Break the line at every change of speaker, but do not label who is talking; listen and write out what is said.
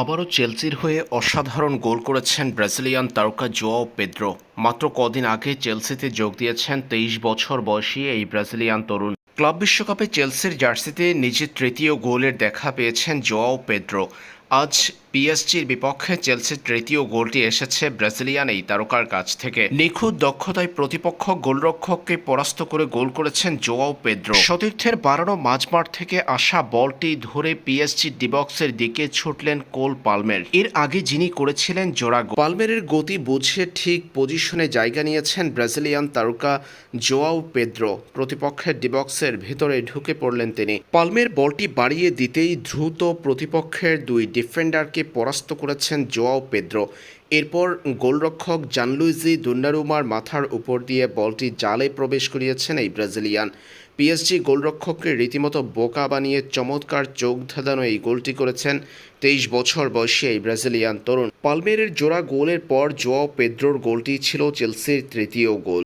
আবারও চেলসির হয়ে অসাধারণ গোল করেছেন ব্রাজিলিয়ান তারকা জোয়াও পেদ্রো। মাত্র কদিন আগে চেলসিতে যোগ দিয়েছেন তেইশ বছর বয়সী এই ব্রাজিলিয়ান তরুণ। ক্লাব বিশ্বকাপে চেলসির জার্সিতে নিজের তৃতীয় গোলের দেখা পেয়েছেন জোয়াও পেদ্রো। আজ পিএসজির বিপক্ষে চেলসির তৃতীয় গোলটি এসেছে ব্রাজিলিয়ান এই তারকার কাছ থেকে। নিখুঁত দক্ষতায় প্রতিপক্ষ গোলরক্ষককে পরাস্ত করে গোল করেছেন জোয়াও পেদ্রো। সতীর্থের বাড়ানো মাঝমাঠ থেকে আসা বলটি ধরে পিএসজি ডিবক্সের দিকে ছুটলেন কোল পালমের। এর আগে যিনি করেছিলেন জোড়া। পালমেরের গতি বুঝে ঠিক পজিশনে জায়গা নিয়েছেন ব্রাজিলিয়ান তারকা জোয়াও পেদ্রো। প্রতিপক্ষের ডিবক্সের ভেতরে ঢুকে পড়লেন তিনি। পালমের বলটি বাড়িয়ে দিতেই দ্রুত প্রতিপক্ষের দুই ডিফেন্ডারকে পরাস্ত করেছেন জোয়াও পেদ্রো। এরপর গোলরক্ষক জানলুইজি দুন্নারুমার মাথার উপর দিয়ে বলটি জালে প্রবেশ করিয়েছেন এই ব্রাজিলিয়ান। পিএসজি গোলরক্ষককে রীতিমতো বোকা বানিয়ে চমৎকার চোখ ধাঁধানো এই গোলটি করেছেন তেইশ বছর বয়সী এই ব্রাজিলিয়ান তরুণ। পালমেরের জোড়া গোলের পর জোয়াও পেদ্রোর গোলটি ছিল চেলসির তৃতীয় গোল।